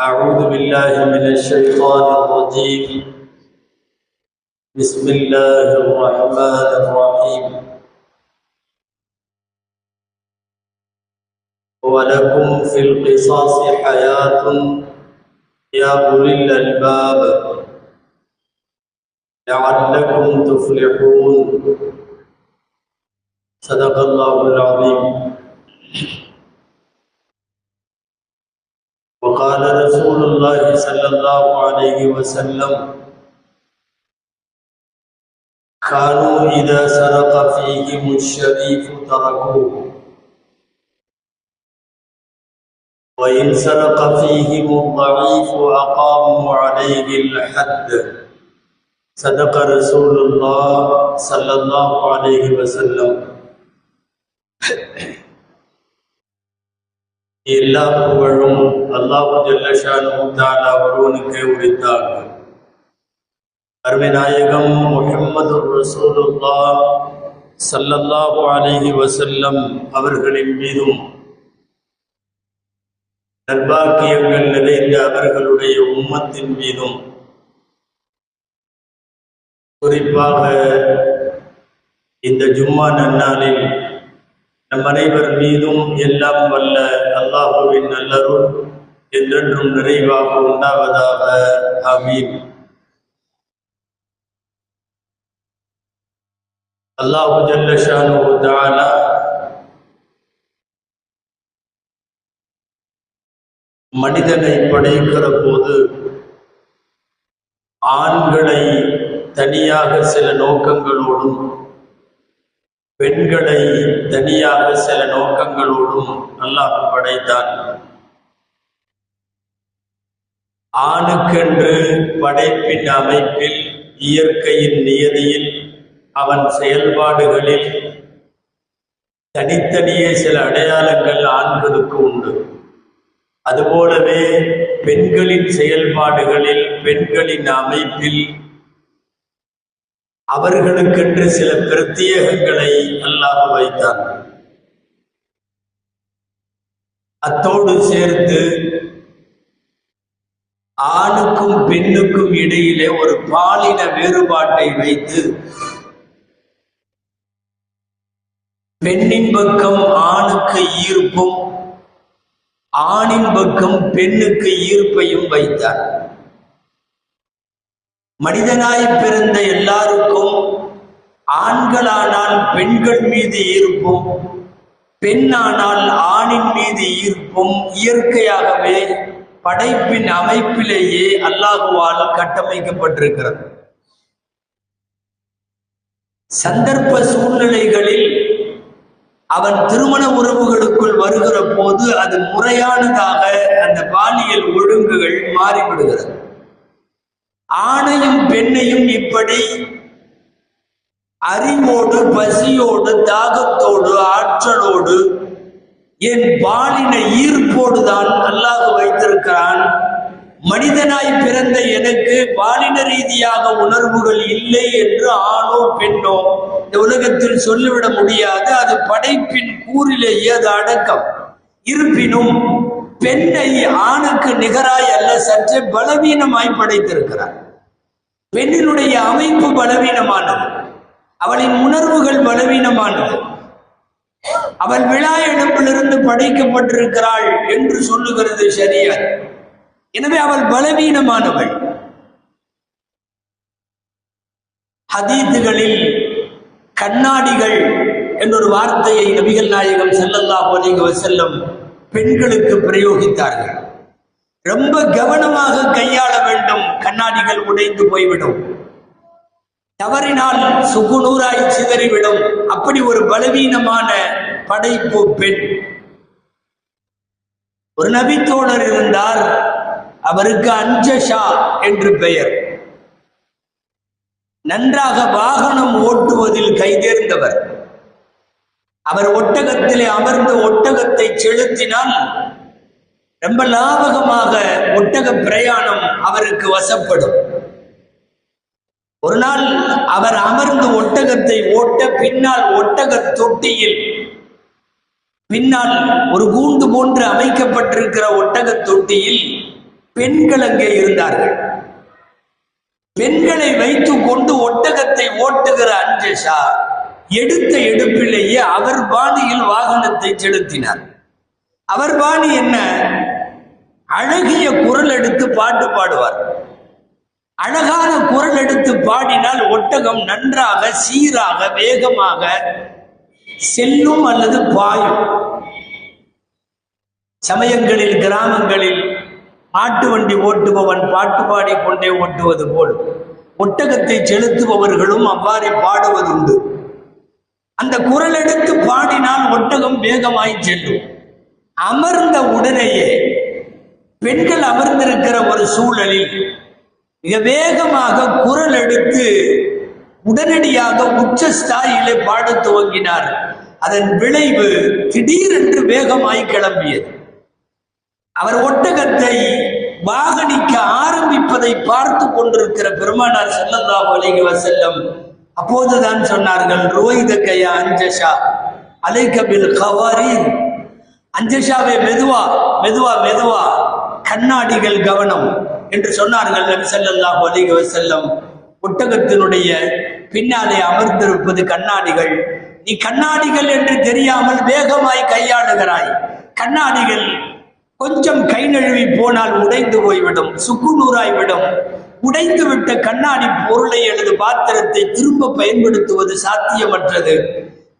أعوذ بالله من الشيطان الرجيم. بسم الله الرحمن الرحيم. ولكم في القصاص حياة يا أولي الألباب لعلكم تفلحون. صدق الله العظيم. رسول الله صلى الله عليه وسلم. كانوا إذا سرق فيهم الشريف تركوه. وإن سرق فيهم الضعيف أقاموا عليه الحد. صدق رسول الله صلى الله عليه وسلم. எல்லா புகழும் அல்லாஹு ஜல்லஷானு ஒருவனுக்கே உரித்தார்கள் அருமை நாயகம் ரசூலுல்லா சல்லல்லாஹு அலைஹி வசல்லம் அவர்களின் மீதும் நர்பாக்கியங்கள் நிறைந்த அவர்களுடைய உம்மத்தின் மீதும் குறிப்பாக இந்த ஜும்மா நன்னாளில் நம் அனைவர் மீதும் எல்லாம் வல்ல அல்லாஹுவின் நல்லருள் என்றென்றும் நிறைவாக உண்டாவதாக. ஆமீன். அல்லாஹு ஜல்லஷானு தாலா மனிதனை படைக்கிற போது ஆண்களை தனியாக சில நோக்கங்களோடும் பெண்களை தனியாக சில நோக்கங்களோடும் அல்லாஹ் படைத்தான். ஆணுக்கென்று படைப்பின் அமைப்பில் இயற்கையின் நியதியில் அவன் செயல்பாடுகளில் தனித்தனியே சில அடையாளங்கள் ஆண்களுக்கு உண்டு. அதுபோலவே பெண்களின் செயல்பாடுகளில் பெண்களின் அமைப்பில் அவர்களுக்கென்று சில பிரத்யேகங்களை அல்லாஹ் வைத்தார். அத்தோடு சேர்த்து ஆணுக்கும் பெண்ணுக்கும் இடையிலே ஒரு பாலின வேறுபாட்டை வைத்து பெண்ணின் பக்கம் ஆணுக்கு ஈர்ப்பும் ஆணின் பக்கம் பெண்ணுக்கு ஈர்ப்பையும் வைத்தார். மனிதனாய் பிறந்த எல்லாருக்கும் ஆண்களானால் பெண்கள் மீது ஈர்ப்பும் பெண்ணானால் ஆணின் மீது ஈர்ப்பும் இயற்கையாகவே படைப்பின் அமைப்பிலேயே அல்லாஹுவால் கட்டமைக்கப்பட்டிருக்கிறது. சந்தர்ப்ப சூழ்நிலைகளில் அவன் திருமண உறவுகளுக்குள் வருகிற போது அது முறையானதாக அந்த பாலியல் ஒழுங்குகள் மாறிவிடுகிறது. ஆணையும் பெண்ணையும் இப்படி அறிவோடு பசியோடு தாகத்தோடு ஆற்றலோடு என் பாலின ஈர்ப்போடு தான் அல்லாஹ் வைத்திருக்கிறான். மனிதனாய் பிறந்த எனக்கு பாலின ரீதியாக உணர்வுகள் இல்லை என்று ஆணோ பெண்ணோ இந்த உலகத்தில் சொல்லிவிட முடியாது. அது படைப்பின் கூறிலேயே அது அடக்கம். இருப்பினும் பெண்ணை ஆணுக்கு நிகராய் அல்ல சற்று பலவீனமாய் படைத்திருக்கிறார். பெண்ணினுடைய அமைப்பு பலவீனமானது. அவளின் உணர்வுகள் பலவீனமானது. அவள் விழா இடத்திலிருந்து படைக்கப்பட்டிருக்கிறாள் என்று சொல்லுகிறது சரியா எனவே அவள் பலவீனமானவள். ஹதீத்துகளில் கண்ணாடிகள் என்றொரு வார்த்தையை நபிகள் நாயகம் செல்லல்லா அலைஹி செல்லும் பெண்களுக்கு பிரயோகித்தார்கள். ரொம்ப கவனமாக கையாள வேண்டும். கண்ணாடிகள் உடைந்து போய்விடும். தவறினால் சுகுநூறாய் சிதறிவிடும். அப்படி ஒரு பலவீனமான படைப்பு பெண். ஒரு நபித்தோழர் இருந்தார் அவருக்கு அஞ்சஷா என்று பெயர். நன்றாக வாகனம் ஓட்டுவதில் கைதேர்ந்தவர். அவர் ஒட்டகத்திலே அமர்ந்து ஒட்டகத்தை செலுத்தினால் ரொம்ப லாபகமாக ஒட்டக பிரயாணம் அவருக்கு வசப்படும். ஒரு நாள் அவர் அமர்ந்து ஒட்டகத்தை ஓட்ட பின்னால் ஒட்டக தொட்டியில் பின்னால் ஒரு கூண்டு போன்று அமைக்கப்பட்டிருக்கிற ஒட்டக தொட்டியில் பெண்கள் அங்கே இருந்தார்கள். பெண்களை வைத்துக் கொண்டு ஒட்டகத்தை ஓட்டுகிற அஞ்சஷா எடுத்த எடுப்பிலேயே அவர் பாணியில் வாகனத்தை செலுத்தினார். அவர் பாணி என்ன? அழகிய குரல் எடுத்து பாட்டு பாடுவார். அழகான குரல் எடுத்து பாடினால் ஒட்டகம் நன்றாக சீராக வேகமாக செல்லும் அல்லது பாயும். சமயங்களில் கிராமங்களில் மாட்டு வண்டி ஓட்டுபவன் பாட்டு பாடிக்கொண்டே ஓட்டுவது போல் ஒட்டகத்தை செலுத்துபவர்களும் அவ்வாறே பாடுவதுண்டு. அந்த குரல் எடுத்து பாடினால் ஒட்டகம் வேகமாய் செல்லும். அமர்ந்த உடனேயே பெண்கள் அமர்ந்திருக்கிற ஒரு சூழலில் மிக வேகமாக குரல் எடுத்து உடனடியாக உச்ச ஸ்தாயிலே பாடத் துவங்கினார். அதன் விளைவு திடீரென்று வேகமாய் கிளம்பியது. அவர் ஒட்டகத்தை வாகனிக்க ஆரம்பிப்பதை பார்த்து கொண்டிருக்கிற பெருமானார் செல்லல்லா அலைகி வஸல்லம் அப்போதுதான் சொன்னார்கள் ரோஹித கையா அஞ்சஷா அலைகபில் பில் அஞ்சஷாவே மெதுவா மெதுவா மெதுவா கண்ணாடிகள் கவனம் என்று சொன்னார்கள் நபி ஸல்லல்லாஹு அலைஹி செல்லம் ஒட்டகத்தினுடைய பின்னாலே அமர்ந்திருப்பது கண்ணாடிகள். நீ கண்ணாடிகள் என்று தெரியாமல் வேகமாய் கையாளுகிறாய். கண்ணாடிகள் கொஞ்சம் கை நழுவி போனால் உடைந்து போய்விடும் சுக்குநூறாய்விடும் உடைந்து விட்ட கண்ணாடி பொருளை அல்லது பாத்திரத்தை திரும்ப பயன்படுத்துவது சாத்தியமற்றது.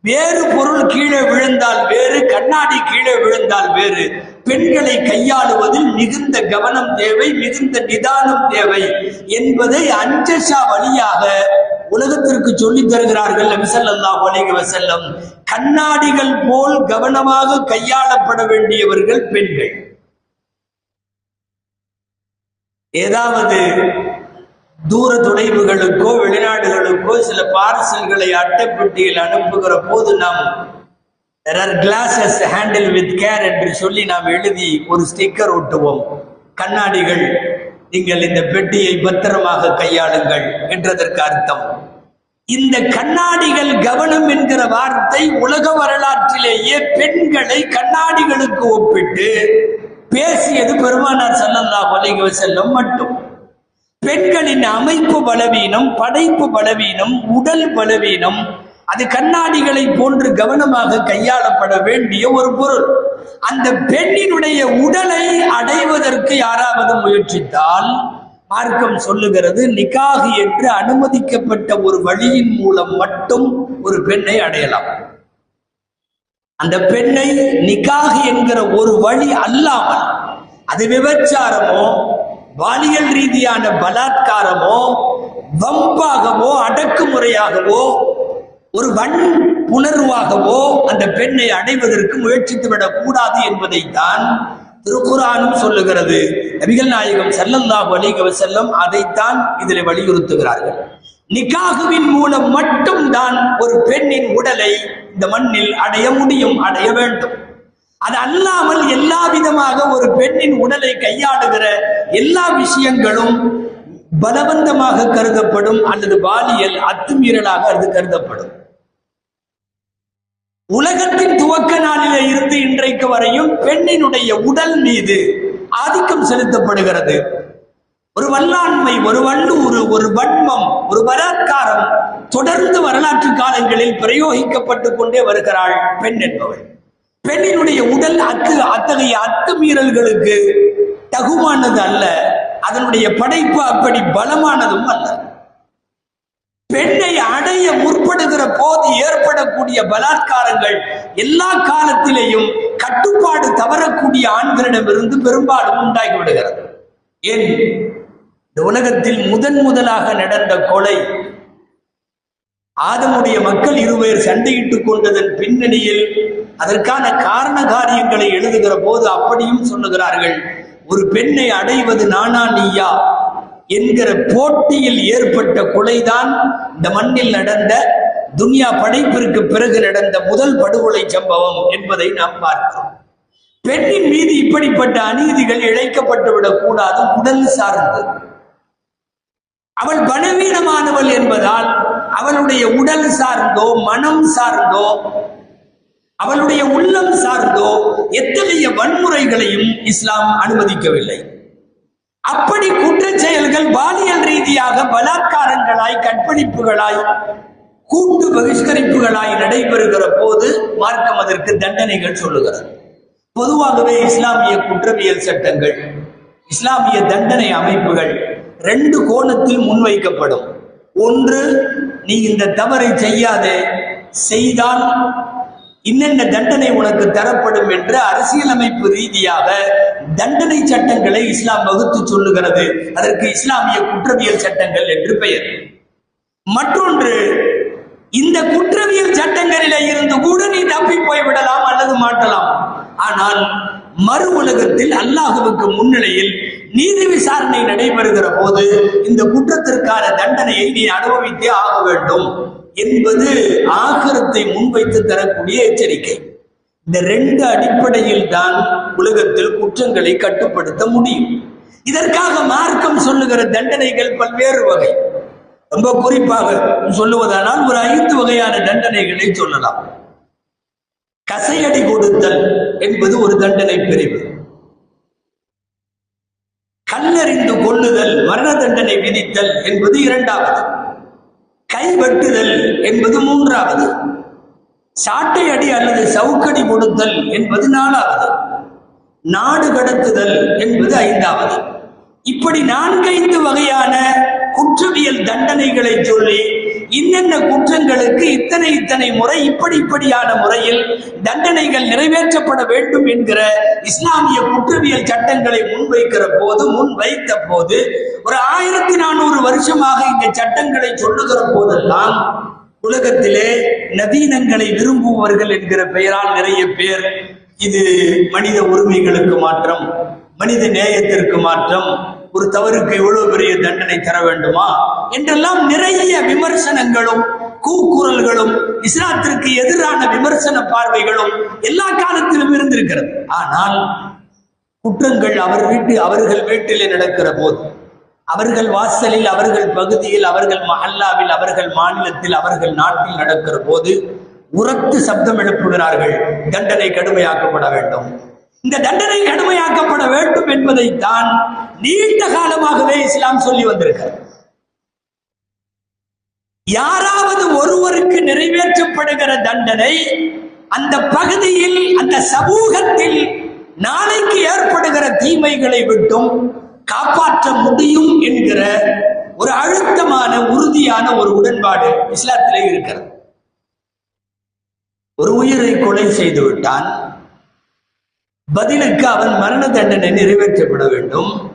வேறு பொருள் கீழே விழுந்தால் வேறு கண்ணாடி கீழே விழுந்தால் வேறு. பெண்களை கையாளுவதில் மிகுந்த கவனம் தேவை மிகுந்த நிதானம் தேவை என்பதை அஞ்சஷா வழியாக உலகத்திற்கு சொல்லித் தருகிறார்கள் நபி ஸல்லல்லாஹு வசல்லம் கண்ணாடிகள் போல் கவனமாக கையாளப்பட வேண்டியவர்கள் பெண்கள். ஏதாவது தூர துணைவுகளுக்கோ வெளிநாடுகளுக்கோ சில பார்சல்களை அட்டைப்பெட்டியில் அனுப்புகிற போது நாம் there ஹேண்டில் வித் கேர் என்று சொல்லி நாம் எழுதி ஒரு ஸ்டிக்கர் ஒட்டுவோம். கண்ணாடிகள் நீங்கள் இந்த பெட்டியை பத்திரமாக கையாளுங்கள் என்றதற்கு அர்த்தம். இந்த கண்ணாடிகள் கவனம் என்கிற வார்த்தை உலக வரலாற்றிலேயே பெண்களை கண்ணாடிகளுக்கு ஒப்பிட்டு பேசியது பெருமானார் ஸல்லல்லாஹு அலைஹி செல்லும் மட்டும். பெண்களின் அமைப்பு பலவீனம் படைப்பு பலவீனம் உடல் பலவீனம் அது கண்ணாடிகளை போன்று கவனமாக கையாளப்பட வேண்டிய ஒரு பொருள். அந்த பெண்ணினுடைய உடலை அடைவதற்கு யாராவது முயற்சித்தால் மார்க்கம் சொல்லுகிறது நிக்காகு என்று அனுமதிக்கப்பட்ட ஒரு வழியின் மூலம் மட்டும் ஒரு பெண்ணை அடையலாம். அந்த பெண்ணை நிக்காகு என்கிற ஒரு வழி அல்லாமல் அது விபச்சாரமோ பாலியல் ரீதியான பலாத்காரமோ வம்பாகவோ அடக்குமுறையாகவோ ஒரு வன் புணர்வாகவோ அந்த பெண்ணை அடைவதற்கு முயற்சித்து விடக் கூடாது என்பதைத்தான் திருக்குறானும் சொல்லுகிறது. நபிகள் நாயகம் ஸல்லல்லாஹு அலைஹி செல்லம் அதைத்தான் இதில் வலியுறுத்துகிறார்கள். நிகாகுவின் மூலம் மட்டும்தான் ஒரு பெண்ணின் உடலை இந்த மண்ணில் அடைய முடியும் அடைய வேண்டும். அது அல்லாமல் எல்லா விதமாக ஒரு பெண்ணின் உடலை கையாளுகிற எல்லா விஷயங்களும் பலவந்தமாக கருதப்படும் அல்லது பாலியல் அத்துமீறலாக அது கருதப்படும். உலகத்தின் துவக்க நாளிலே இருந்து இன்றைக்கு வரையும் பெண்ணினுடைய உடல் மீது ஆதிக்கம் செலுத்தப்படுகிறது. ஒரு வல்லாண்மை ஒரு வல்லூறு ஒரு வன்மம் ஒரு பலாத்காரம் தொடர்ந்து வரலாற்று காலங்களில் பிரயோகிக்கப்பட்டு கொண்டே வருகிறாள் பெண் என்பவள். பெண்ணினுடைய உடல் அத்து அத்தகைய அத்துமீறல்களுக்கு தகுமானது அல்ல. அதனுடைய படைப்பு அப்படி பலமானதும் அல்ல. பெண்ணை அடைய முற்படுகிற போது ஏற்படக்கூடிய பலாத்காரங்கள் எல்லா காலத்திலேயும் கட்டுப்பாடு தவறக்கூடிய ஆண்களிடமிருந்து பெரும்பாலும் உண்டாகி விடுகிறது ஏன்? இந்த உலகத்தில் முதன் முதலாக நடந்த கொலை ஆதமுடைய மக்கள் இருவர் சண்டையிட்டுக் கொண்டதன் பின்னணியில் அதற்கான காரண காரியங்களை எழுதுகிற போது அப்படியும் சொல்லுகிறார்கள் ஒரு பெண்ணை அடைவது நானா நீயா? என்கிற போட்டியில் ஏற்பட்ட கொலைதான் இந்த மண்ணில் நடந்த துனியா படைப்பிற்கு பிறகு நடந்த முதல் படுகொலை சம்பவம் என்பதை நாம் பார்க்கிறோம். பெண்ணின் மீது இப்படிப்பட்ட அநீதிகள் இழைக்கப்பட்டு கூடாது உடல் சார்ந்து. அவள் பலவீனமானவள் என்பதால் அவளுடைய உடல் சார்ந்தோ மனம் சார்ந்தோ அவளுடைய உள்ளம் சார்ந்தோ எத்தகைய வன்முறைகளையும் இஸ்லாம் அனுமதிக்கவில்லை. அப்படி குற்ற செயல்கள் பாலியல் ரீதியாக பலாத்காரங்களாய் கற்பழிப்புகளாய் கூட்டு பகிஷ்கரிப்புகளாய் நடைபெறுகிற போது மார்க்கம் அதற்கு தண்டனைகள் சொல்லுகிறது. பொதுவாகவே இஸ்லாமிய குற்றவியல் சட்டங்கள் இஸ்லாமிய தண்டனை அமைப்புகள் ரெண்டு கோணத்தில் முன்வைக்கப்படும். ஒன்று நீ இந்த தவறை செய்யாதே. செய்தால் இன்னென்ன தண்டனை உனக்கு தரப்படும் என்று அரசியலமைப்பு ரீதியாக தண்டனை சட்டங்களை இஸ்லாம் வகுத்து சொல்லுகிறது. அதற்கு இஸ்லாமிய குற்றவியல் சட்டங்கள் என்று பெயர். மற்றொன்று இந்த குற்றவியல் சட்டங்களில இருந்து கூட நீ தப்பி போய் விடலாம் அல்லது மாட்டலாம். ஆனால் மறு உலகத்தில் அல்லாஹுவுக்கு முன்னிலையில் நீதி விசாரணை நடைபெறுகிற போது இந்த குற்றத்திற்கான தண்டனையை நீ அனுபவித்தே ஆக வேண்டும் என்பது ஆகரத்தை முன்வைத்து தரக்கூடிய எச்சரிக்கை. இந்த ரெண்டு அடிப்படையில் தான் உலகத்தில் குற்றங்களை கட்டுப்படுத்த முடியும். இதற்காக மார்க்கம் சொல்லுகிற தண்டனைகள் பல்வேறு வகை. ரொம்ப குறிப்பாக சொல்லுவதானால் ஒரு ஐந்து வகையான தண்டனைகளை சொல்லலாம். கசையடி கொடுத்தல் என்பது ஒரு தண்டனை பிரிவு. கொள்ளுதல் மரண தண்டனை விதித்தல் என்பது இரண்டாவது. கை வெட்டுதல் என்பது மூன்றாவது. சாட்டை அடி அல்லது சவுக்கடி கொடுத்தல் என்பது நாலாவது. நாடு கடத்துதல் என்பது ஐந்தாவது. இப்படி நான்கைந்து வகையான குற்றவியல் தண்டனைகளை சொல்லி இன்னென்ன குற்றங்களுக்கு இத்தனை இத்தனை முறை இப்படி இப்படியான முறையில் தண்டனைகள் நிறைவேற்றப்பட வேண்டும் என்கிற இஸ்லாமிய குற்றவியல் சட்டங்களை முன்வைக்கிற போது முன்வைத்த போது ஒரு ஆயிரத்தி நானூறு வருஷமாக இந்த சட்டங்களை சொல்லுகிற போதெல்லாம் உலகத்திலே நவீனங்களை விரும்புபவர்கள் என்கிற பெயரால் நிறைய பேர் இது மனித உரிமைகளுக்கு மாற்றம் மனித நேயத்திற்கு மாற்றம் ஒரு தவறுக்கு இவ்வளவு பெரிய தண்டனை தர வேண்டுமா? என்றெல்லாம் நிறைய விமர்சனங்களும் கூக்குரல்களும் இஸ்லாத்திற்கு எதிரான விமர்சன பார்வைகளும் எல்லா காலத்திலும் இருந்திருக்கிறது. ஆனால் குற்றங்கள் அவர் வீட்டு அவர்கள் வீட்டிலே நடக்கிற போது அவர்கள் வாசலில் அவர்கள் பகுதியில் அவர்கள் மஹல்லாவில் அவர்கள் மாநிலத்தில் அவர்கள் நாட்டில் நடக்கிற போது உரத்து சப்தம் எழுப்புகிறார்கள். தண்டனை கடுமையாக்கப்பட வேண்டும். இந்த தண்டனை கடுமையாக்கப்பட வேண்டும் என்பதைத்தான் நீண்ட காலமாகவே இஸ்லாம் சொல்லி வந்திருக்கிறது. யாராவது ஒருவருக்கு நிறைவேற்றப்படுகிற தண்டனை அந்த பகுதியில் அந்த சமூகத்தில் நாளைக்கு ஏற்படுகிற தீமைகளை விட்டும் காப்பாற்ற முடியும் என்கிற ஒரு அழுத்தமான உறுதியான ஒரு உடன்பாடு இஸ்லாத்திலே இருக்கிறது. ஒரு உயிரை கொலை செய்து விட்டான் பதிலுக்கு அவன் மரண தண்டனை நிறைவேற்றப்பட வேண்டும்.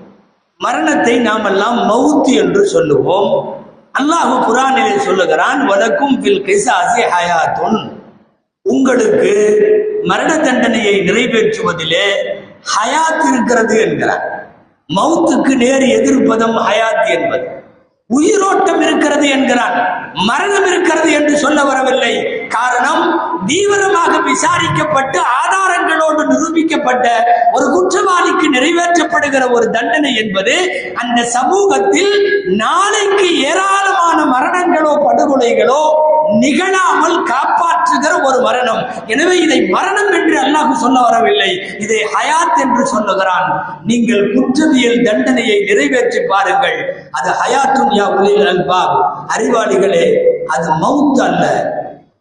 மரணத்தை நாம் எல்லாம் மவுத்து என்று சொல்லுவோம். அல்லாஹு குரானிலே சொல்லுகிறான் வழக்கும் பில் கிசாசி ஹயாத்துன். உங்களுக்கு மரண தண்டனையை நிறைவேற்றுவதிலே ஹயாத் இருக்கிறது என்கிறார். மவுத்துக்கு நேர் எதிர்ப்பதம் ஹயாத் என்பது. உயிரோட்டம் இருக்கிறது என்கிறான் மரணம் இருக்கிறது என்று சொல்ல வரவில்லை. காரணம் தீவிரமாக விசாரிக்கப்பட்டு ஆதாரங்களோடு நிரூபிக்கப்பட்ட ஒரு குற்றவாளிக்கு நிறைவேற்றப்படுகிற ஒரு தண்டனை என்பது அந்த சமூகத்தில் நாளைக்கு ஏராளமான மரணங்களோ படுகொலைகளோ நிகழாமல் காப்பாற்றுகிற ஒரு மரணம். எனவே இதை மரணம் என்று அல்லாஹ் சொல்ல வரவில்லை. இதை ஹயாத் என்று சொல்லுகிறான். நீங்கள் குற்றவியல் தண்டனையை நிறைவேற்றி பாருங்கள். அது ஹயாத்தும் யா உலில் அல்பாப். அறிவாளிகளே அது மவுத் அல்ல.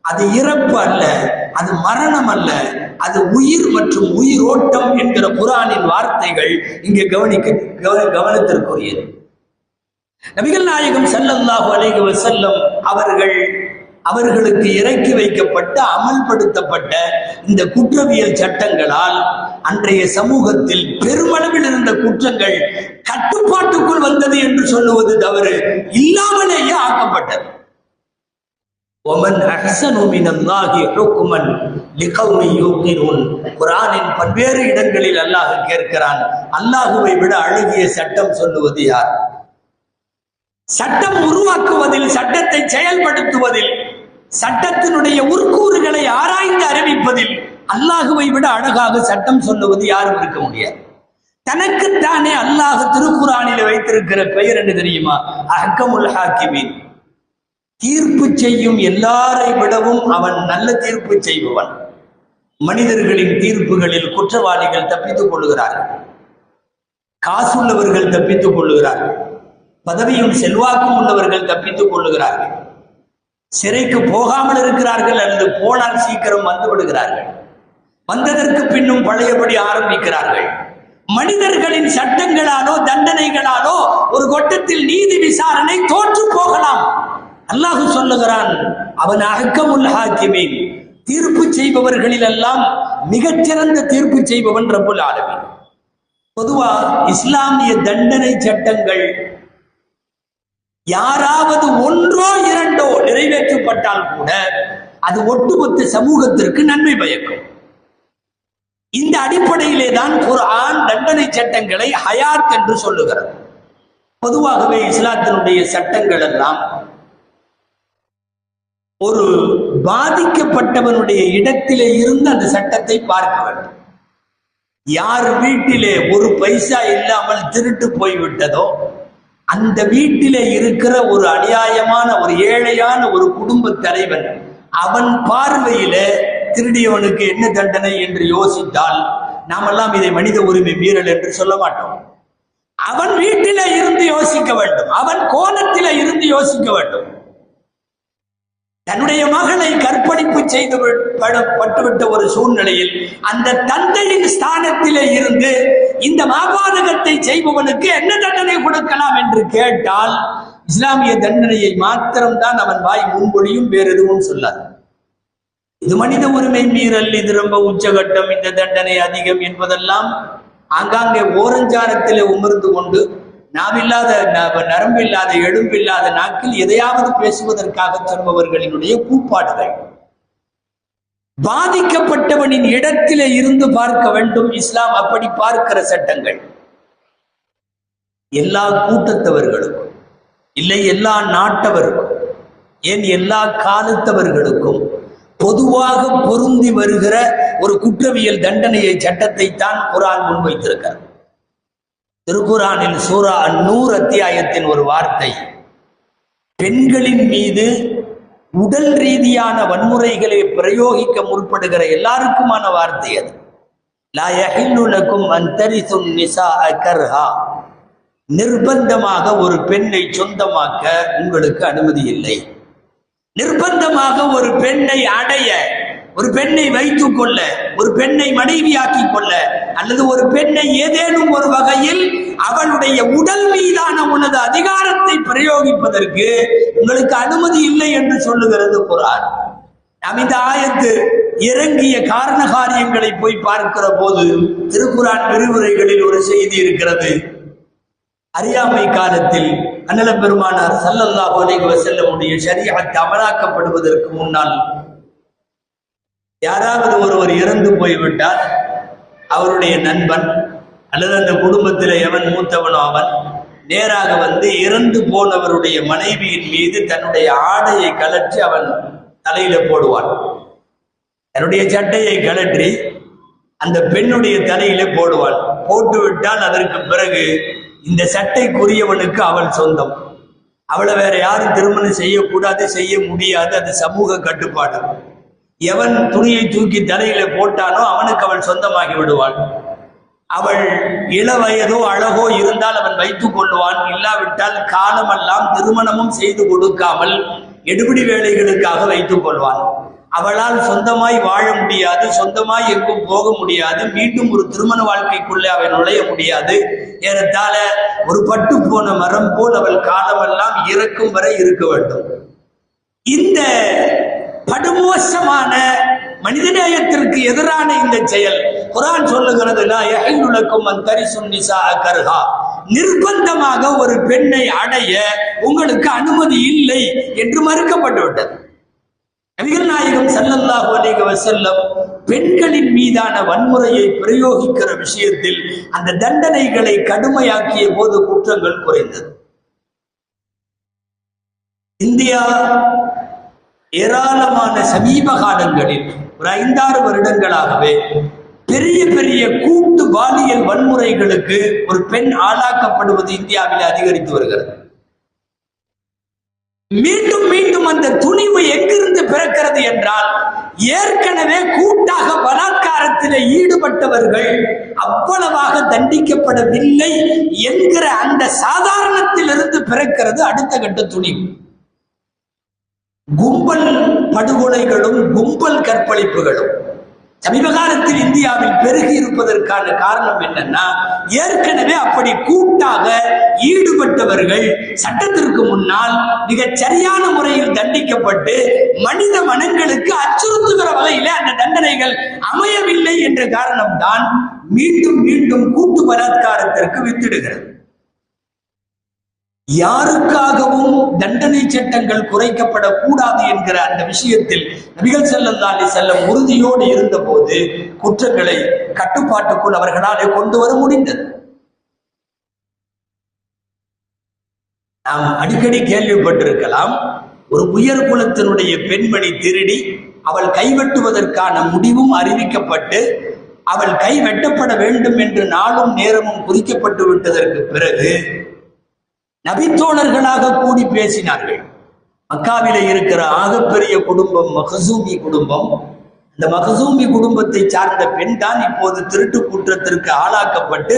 அது இறப்பு அல்ல. அது மரணம் அல்ல. அது உயிர் மற்றும் உயிரோட்டம் என்கிற குரானின் வார்த்தைகள் இங்கே கவனிக்க கவன கவனத்திற்குரியது. நபிகள் நாயகம் செல்லல்லாஹு அலைகள் செல்லும் அவர்கள் அவர்களுக்கு இறக்கி வைக்கப்பட்ட அமல்படுத்தப்பட்ட இந்த குற்றவியல் சட்டங்களால் அன்றைய சமூகத்தில் பெருமளவில் இருந்த குற்றங்கள் கட்டுப்பாட்டுக்குள் வந்தது என்று சொல்லுவது தவறு இல்லாமலேயே ஆக்கப்பட்டது. ஒமன் அஹ்சனு பல்வேறு இடங்களில் அல்லாஹ் கேட்கிறான் அல்லாஹுவை விட அழகிய சட்டம் சொல்லுவது யார்? சட்டம் உருவாக்குவதில் சட்டத்தை செயல்படுத்துவதில் சட்டத்தினுடைய உருக்கூறுகளை ஆராய்ந்து அறிவிப்பதில் அல்லாஹுவை விட அழகாக சட்டம் சொல்லுவது யாரும் இருக்க முடியாது. தனக்குத்தானே அல்லாஹ் திருக்குறானில் வைத்திருக்கிற பெயர் என்ன தெரியுமா? அஹ்கமுல் ஹாக்கிமீன். தீர்ப்பு செய்யும் எல்லாரை விடவும் அவன் நல்ல தீர்ப்பு செய்பவன். மனிதர்களின் தீர்ப்புகளில் குற்றவாளிகள் தப்பித்துக் கொள்ளுகிறார்கள் காசுள்ளவர்கள் தப்பித்துக் கொள்ளுகிறார்கள் பதவியும் செல்வாக்கும் உள்ளவர்கள் தப்பித்துக் கொள்ளுகிறார்கள் சிறைக்கு போகாமல் இருக்கிறார்கள் அல்லது போனால் சீக்கிரம் வந்து விடுகிறார்கள். வந்ததற்கு பின்னும் பழையபடி ஆரம்பிக்கிறார்கள். மனிதர்களின் சட்டங்களாலோ தண்டனைகளாலோ ஒரு கொட்டத்தில் நீதி விசாரணை தோற்று போகலாம். அல்லாஹு சொல்லுகிறான் அவன் அகக்கமுல் ஹாக்கிமேன். தீர்ப்பு செய்பவர்களில் எல்லாம் மிகச்சிறந்த தீர்ப்பு செய்பவன் ரபுல் ஆலமீன். பொதுவா இஸ்லாமிய தண்டனை சட்டங்கள் யாராவது ஒன்றோ இரண்டோ நிறைவேற்றப்பட்டால் கூட அது ஒட்டுமொத்த சமூகத்திற்கு நன்மை பயக்கும். இந்த அடிப்படையிலே தான் குர்ஆன் தண்டனை சட்டங்களை ஹயாத் என்று சொல்லுகிறது. பொதுவாகவே இஸ்லாத்தினுடைய சட்டங்கள் எல்லாம் ஒரு பாதிக்கப்பட்டவனுடைய இடத்திலே இருந்து அந்த சட்டத்தை பார்க்க வேண்டும். யார் வீட்டிலே ஒரு பைசா இல்லாமல் திருட்டு போய்விட்டதோ அந்த வீட்டிலே இருக்கிற ஒரு அநியாயமான ஒரு ஏழையான ஒரு குடும்ப தலைவன் அவன் பார்வையில திருடியவனுக்கு என்ன தண்டனை என்று யோசித்தால் நாமெல்லாம் இதை மனித உரிமை மீறல் என்று சொல்ல மாட்டோம். அவன் வீட்டில இருந்து யோசிக்க வேண்டும். அவன் கோணத்தில இருந்து யோசிக்க வேண்டும். தன்னுடைய மகளை கற்பழிப்பு செய்து பட- பட்டுவிட்ட ஒரு சூழ்நிலையில் அந்த தந்தையின் ஸ்தானத்திலே இருந்து இந்த மாபாதகத்தை செய்பவனுக்கு என்ன தண்டனை கொடுக்கலாம் என்று கேட்டால் இஸ்லாமிய தண்டனையை மாத்திரம்தான் அவன் வாய் முன்மொழியும் வேறு எதுவும் சொல்லாது. இது மனித உரிமை மீறல் இது ரொம்ப உச்சகட்டம் இந்த தண்டனை அதிகம் என்பதெல்லாம் ஆங்காங்கே ஓரஞ்சாரத்திலே உமர்ந்து கொண்டு நாவில்லாத ந- நரம்பில்லாத எழும்பில்லாத நாக்கில் எதையாவது பேசுவதற்காக சொல்பவர்களினுடைய கூப்பாடுகள். பாதிக்கப்பட்டவனின் இடத்திலே இருந்து பார்க்க வேண்டும். இஸ்லாம் அப்படி பார்க்கிற சட்டங்கள். எல்லா கூட்டத்தவர்களுக்கும் இல்லை எல்லா நாட்டவருக்கும் ஏன் எல்லா காலத்தவர்களுக்கும் பொதுவாக பொருந்தி வருகிற ஒரு குற்றவியல் தண்டனையை சட்டத்தை தான் குரான் முன்வைத்திருக்கிறார் திருக்குரானில் சூரா அந்நூறு அத்தியாயத்தின் ஒரு வார்த்தை. பெண்களின் மீது உடல் ரீதியான வன்முறைகளை பிரயோகிக்க முற்படுகிற எல்லாருக்குமான வார்த்தை அது. லா யஹில்லு அந்தரிசும் அன் தரிசுன் கர்ஹா. நிர்பந்தமாக ஒரு பெண்ணை சொந்தமாக்க உங்களுக்கு அனுமதி இல்லை. நிர்பந்தமாக ஒரு பெண்ணை அடைய ஒரு பெண்ணை வைத்துக் கொள்ள ஒரு பெண்ணை மனைவியாக்கிக் கொள்ள அல்லது ஒரு பெண்ணை ஏதேனும் ஒரு வகையில் அவளுடைய உடல் மீதான உனது அதிகாரத்தை பிரயோகிப்பதற்கு உங்களுக்கு அனுமதி இல்லை என்று சொல்லுகிறது குரான் நாம் இந்த ஆயத்து இறங்கிய காரண காரியங்களை போய் பார்க்கிற போது திருக்குறான் விரிவுரைகளில் ஒரு செய்தி இருக்கிறது. அறியாமை காலத்தில் அண்ணல பெருமானார் சல்லல்லா அலைஹி செல்லமுடைய ஷரீஅத் அமலாக்கப்படுவதற்கு முன்னால் யாராவது ஒருவர் இறந்து போய்விட்டால் அவருடைய நண்பன் அல்லது அந்த குடும்பத்தில் எவன் மூத்தவனோ அவன் நேராக வந்து இறந்து போனவருடைய மனைவியின் மீது தன்னுடைய ஆடையை கலற்றி அவன் தலையில போடுவான். தன்னுடைய சட்டையை கலற்றி அந்த பெண்ணுடைய தலையில போடுவாள் போட்டு விட்டால் அதற்கு பிறகு இந்த சட்டைக்குரியவனுக்கு அவள் சொந்தம். அவளை வேற யாரும் திருமணம் செய்யக்கூடாது செய்ய முடியாது. அது சமூக கட்டுப்பாடு. எவன் துணியை தூக்கி தலையில போட்டானோ அவனுக்கு அவள் சொந்தமாகி விடுவாள். அவள் இளவயதோ அழகோ இருந்தால் அவன் வைத்துக் கொள்வான். இல்லாவிட்டால் காலமெல்லாம் திருமணமும் செய்து கொடுக்காமல் எடுபிடி வேலைகளுக்காக வைத்துக் கொள்வான். அவளால் சொந்தமாய் வாழ முடியாது சொந்தமாய் எங்கும் போக முடியாது மீண்டும் ஒரு திருமண வாழ்க்கைக்குள்ளே அவள் நுழைய முடியாது. ஏறத்தால ஒரு பட்டு போன மரம் போல் அவள் காலமெல்லாம் இறக்கும் வரை இருக்க வேண்டும். இந்த படுமோசமான மனிதநேயத்திற்கு எதிரான இந்த செயல். குரான் சொல்லுகிறது நிர்பந்தமாக ஒரு பெண்ணை அடைய உங்களுக்கு அனுமதி இல்லை என்று மறுக்கப்பட்டு விட்டது நபிகள் நாயகம் சல்லல்லாஹு அலைஹி வசல்லம் பெண்களின் மீதான வன்முறையை பிரயோகிக்கிற விஷயத்தில் அந்த தண்டனைகளை கடுமையாக்கிய போது குற்றங்கள் குறைந்தது. இந்தியா ஏராளமான சமீப காலங்களில் ஒரு ஐந்தாறு வருடங்களாகவே பெரிய பெரிய கூட்டு பாலியல் வன்முறைகளுக்கு ஒரு பெண் ஆளாக்கப்படுவது இந்தியாவில் அதிகரித்து வருகிறது. மீண்டும் மீண்டும் அந்த துணிவு எங்கிருந்து பிறக்கிறது என்றால் ஏற்கனவே கூட்டாக பலாத்காரத்தில் ஈடுபட்டவர்கள் அவ்வளவாக தண்டிக்கப்படவில்லை என்கிற அந்த சாதாரணத்திலிருந்து பிறக்கிறது அடுத்த கட்ட துணிவு. கும்பல் படுகொலைகளும் கும்பல் கற்பழிப்புகளும். சமீப காலத்தில் இந்தியாவில் பெருகி இருப்பதற்கான காரணம் என்னன்னா ஏற்கனவே அப்படி கூட்டாக ஈடுபட்டவர்கள் சட்டத்திற்கு முன்னால் மிகச் சரியான முறையில் தண்டிக்கப்பட்டு மனித மனங்களுக்கு அச்சுறுத்துகிற வகையில அந்த தண்டனைகள் அமையவில்லை என்ற காரணம்தான் மீண்டும் மீண்டும் கூட்டு பலாத்காரத்திற்கு வித்திடுகிறது. யாருக்காகவும் தண்டனை சட்டங்கள் குறைக்கப்படக்கூடாது என்கிற அந்த விஷயத்தில் நபிகள் செல்லந்தாலே செல்லம் உறுதியோடு இருந்தபோது குற்றங்களை கட்டுப்பாட்டுக்குள் அவர்களாலே கொண்டு வர முடிந்தது. நாம் அடிக்கடி கேள்விப்பட்டிருக்கலாம் ஒரு உயர் குலத்தினுடைய பெண்மணி திருடி அவள் கைவெட்டுவதற்கான முடிவும் அறிவிக்கப்பட்டு அவள் கை வெட்டப்பட வேண்டும் என்று நாளும் நேரமும் குறிக்கப்பட்டு விட்டதற்கு பிறகு நபித்தோழர்களாக கூடி பேசினார்கள். மக்காவிலே இருக்கிற ஆகப்பெரிய குடும்பம் மகசூமி குடும்பம். இந்த மகசூமி குடும்பத்தை சார்ந்த பெண் தான் இப்போது திருட்டு குற்றத்திற்கு ஆளாக்கப்பட்டு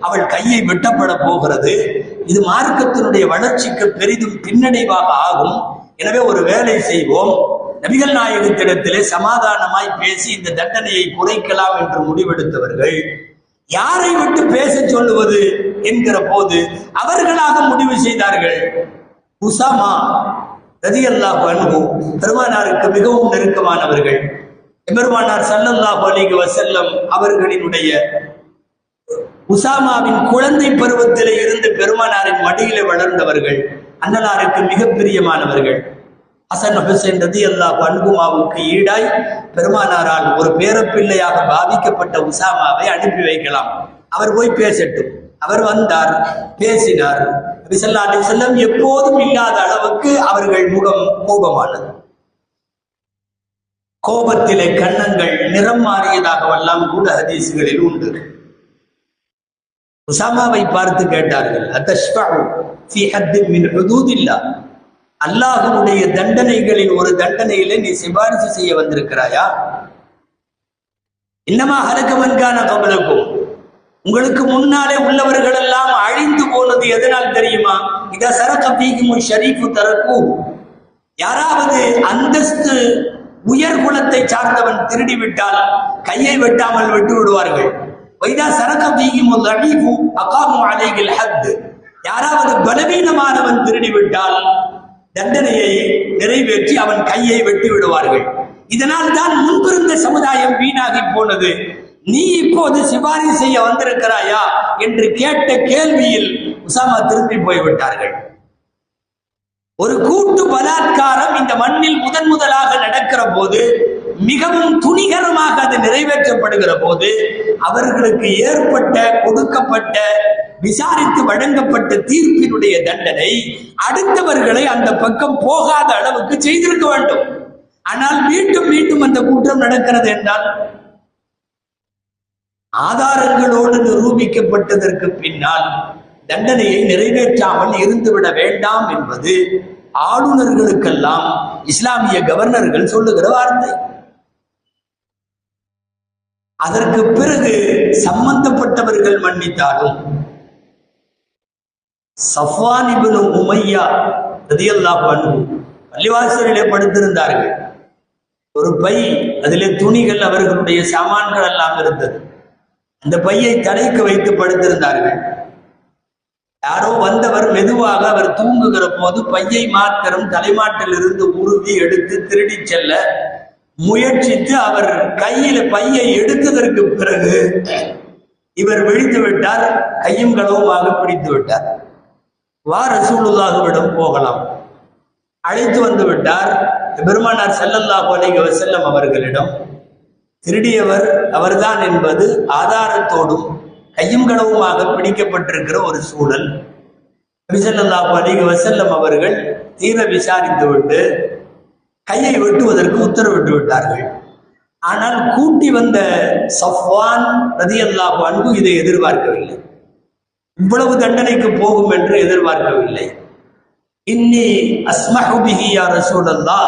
அவள் கையை வெட்டப்பட போகிறது. இது மார்க்கத்தினுடைய வளர்ச்சிக்கு பெரிதும் பின்னடைவாக ஆகும். எனவே ஒரு வேலை செய்வோம். நபிகள் நாயகத்திடத்திலே சமாதானமாய் பேசி இந்த தண்டனையை குறைக்கலாம் என்று முடிவெடுத்தவர்கள். யாரை விட்டு பேச சொல்லுவது? என்கிற போது அவர்களாக முடிவு செய்தார்கள். உசாமா ரதியல்லாஹு அன்ஹு பெருமானாருக்கு மிகவும் நெருக்கமானவர்கள். எம்பெருமானார் சல்லல்லா அலைஹி வசல்லம் அவர்களினுடைய உசாமாவின் குழந்தை பருவத்திலே இருந்து பெருமானாரின் மடியிலே வளர்ந்தவர்கள். அண்ணலாருக்கு மிக பிரியமானவர்கள். ஹசன் ஹுசேன் ரதி அல்லா அன்குமாவுக்கு ஈடாய் பெருமானாரால் ஒரு பேரப்பிள்ளையாக பாதிக்கப்பட்ட உசாமாவை அனுப்பி வைக்கலாம். அவர் போய் பேசட்டும். அவர் வந்தார் பேசினார். நபி ஸல்லல்லாஹு எப்போதும் இல்லாத அளவுக்கு அவர்கள் முகம் கோபமானது. கோபத்திலே கன்னங்கள் நிறம் மாறியதாகவெல்லாம் கூட ஹதீஸ்களில் உண்டு. உசாமாவை பார்த்து கேட்டார்கள் அல்லாஹனுடைய ஃபீ தண்டனைகளில் ஒரு தண்டனையில நீ சிபாரிசு செய்ய வந்திருக்கிறாயா? இன்னமா ஹரக்கமன்கான கபலக்கும் உங்களுக்கு முன்னாலே உள்ளவர்கள் எல்லாம் அழிந்து போனது எதனால் தெரியுமா? இத சரக்க பீகும் ஷரீஃபு தரக்கு. யாராவது அந்தஸ்து உயர் குலத்தை சார்ந்தவன் திருடி விட்டால் கையை வெட்டாமல் விட்டு விடுவார்கள். வைதா சரக்க பீகும் லடீஃபு அகாமு அலைகில் ஹத். யாராவது பலவீனமானவன் திருடி விட்டால் தண்டனையை நிறைவேற்றி அவன் கையை வெட்டி விடுவார்கள். இதனால் தான் முன்பிருந்த சமுதாயம் வீணாகி போனது. நீ இப்போது சிபாரிசு செய்ய வந்திருக்கிறாயா என்று கேட்ட கேள்வியில் உசாமா திரும்பி போய்விட்டார்கள். ஒரு கூட்டு பலாத்காரம் இந்த மண்ணில் முதன் முதலாக நடக்கிற போது மிகவும் துணிகரமாக அது நிறைவேற்றப்படுகிற போது அவர்களுக்கு ஏற்பட்ட கொடுக்கப்பட்ட விசாரித்து வழங்கப்பட்ட தீர்ப்பினுடைய தண்டனை அடுத்தவர்களை அந்த பக்கம் போகாத அளவுக்கு செய்திருக்க வேண்டும். ஆனால் மீண்டும் மீண்டும் அந்த குற்றம் நடக்கிறது என்றால் ஆதாரங்களோடு நிரூபிக்கப்பட்டதற்கு பின்னால் தண்டனையை நிறைவேற்றாமல் இருந்துவிட வேண்டாம் என்பது ஆளுநர்களுக்கெல்லாம் இஸ்லாமிய கவர்னர்கள் சொல்லுகிற வார்த்தை. அதற்கு பிறகு சம்பந்தப்பட்டவர்கள் மன்னித்தாலும் சஃப்வான் இப்னு உமையா ரதியல்லா அன்ஹு பள்ளிவாசலிலே படுத்திருந்தார்கள். ஒரு பை அதிலே துணிகள் அவர்களுடைய சாமான்கள் எல்லாம் இருந்தது. அந்த பையை தலைக்கு வைத்து படுத்திருந்தார்கள். யாரோ வந்தவர் மெதுவாக அவர் தூங்குகிற போது பையை மாத்திரம் தலைமாட்டிலிருந்து உருவி எடுத்து திருடி செல்ல முயற்சித்து அவர் கையில பையை எடுத்ததற்கு பிறகு இவர் விழித்து விட்டார் கையும் களவுமாக பிடித்து விட்டார். வா ரசூலுல்லாஹுவிடம் போகலாம். அழைத்து வந்து விட்டார். பெருமானார் ஸல்லல்லாஹு அலைஹி வஸல்லம் அவர்களிடம் திருடியவர் அவர்தான் என்பது ஆதாரத்தோடும் கையும் களவுமாக பிடிக்கப்பட்டிருக்கிற ஒரு சூழல். நபிசல்லா அலிக வசல்லம் அவர்கள் தீர விசாரித்துவிட்டு கையை வெட்டுவதற்கு உத்தரவிட்டு விட்டார்கள். ஆனால் கூட்டி வந்த சஃப்வான் ரதியல்லாஹு அன்பு இதை எதிர்பார்க்கவில்லை. இவ்வளவு தண்டனைக்கு போகும் என்று எதிர்பார்க்கவில்லை. இன்னி அஸ்மஹு யார் சூழல்லா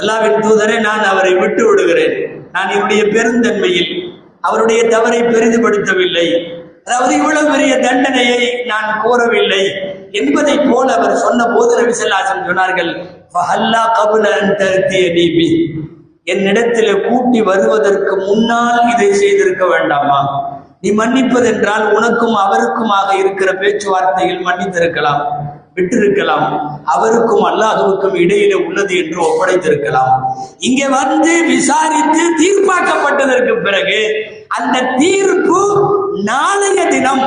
அல்லாவின் அல்லாஹ்வின் தூதரே நான் அவரை விட்டு விடுகிறேன். நான் என்னுடைய பெருந்தன்மையில் அவருடைய தவறை பெரிதுபடுத்தவில்லை. அதாவது இவ்வளவு பெரிய தண்டனையை நான் கோரவில்லை என்பதை போல அவர் சொன்ன போது ரவிசல்லாசன் சொன்னார்கள் என்னிடத்தில் கூட்டி வருவதற்கு முன்னால் இதை செய்திருக்க வேண்டாமா? நீ மன்னிப்பதென்றால் உனக்கும் அவருக்குமாக இருக்கிற பேச்சுவார்த்தையில் மன்னித்திருக்கலாம். விட்டிருக்கலாம். அவருக்கும் அல்லாஹுவுக்கும் இடையிலே உள்ளது என்று ஒப்படைத்திருக்கலாம். இங்கே வந்து விசாரித்து தீர்ப்பாக்கப்பட்டதற்கு பிறகு அந்த தீர்ப்பு நாளைய தினம்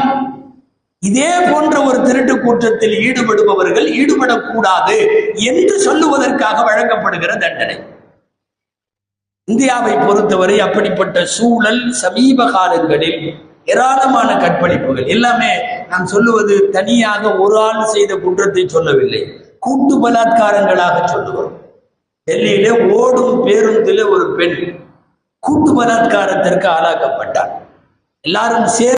இதே போன்ற ஒரு திருட்டு கூட்டத்தில் ஈடுபடுபவர்கள் ஈடுபடக்கூடாது என்று சொல்லுவதற்காக வழங்கப்படுகிற தண்டனை. இந்தியாவை பொறுத்தவரை அப்படிப்பட்ட சூழல் சமீப காலங்களில் ஏராளமான கற்பழிப்புகள். எல்லாமே நான் சொல்லுவது தனியாக ஒரு ஆள் செய்த குற்றத்தை சொல்லவில்லை. கூட்டு பலாத்காரங்களாக சொல்லுவோம். டெல்லியிலே ஓடும் பேருந்தில ஒரு பெண் கூட்டு பலாத்காரத்திற்கு ஆளாக்கப்பட்டார் எல்லாரும் சேர்ந்து